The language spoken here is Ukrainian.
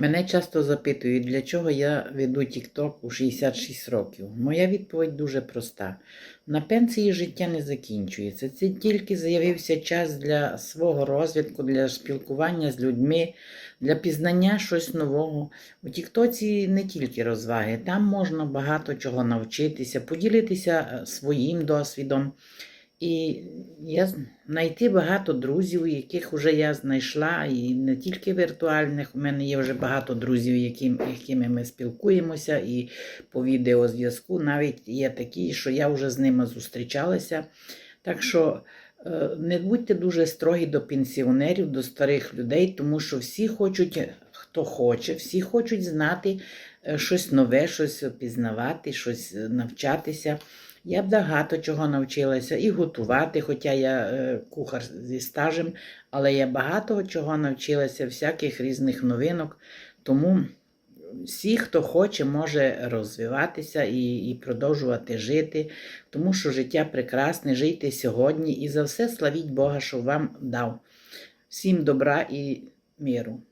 Мене часто запитують, для чого я веду TikTok у 66 років. Моя відповідь дуже проста. На пенсії життя не закінчується. Це тільки з'явився час для свого розвитку, для спілкування з людьми, для пізнання щось нового. У Тіктоці не тільки розваги, там можна багато чого навчитися, поділитися е, своїм досвідом. І я знайти багато друзів, яких вже я знайшла, і не тільки віртуальних. У мене є вже багато друзів, яким, якими ми спілкуємося, і по відеозв'язку навіть є такі, що я вже з ними зустрічалася. Так що е, не будьте дуже строгі до пенсіонерів, до старих людей, тому що всі хочуть, хто хоче, всі хочуть знати е, щось нове, щось пізнавати, щось е, навчатися. Я багато чого навчилася і готувати, хоча я е, кухар зі стажем, але я багато чого навчилася, всяких різних новинок. Тому всі, хто хоче, може розвиватися і, і продовжувати жити, тому що життя прекрасне, жийте сьогодні і за все славіть Бога, що вам дав. Всім добра і миру.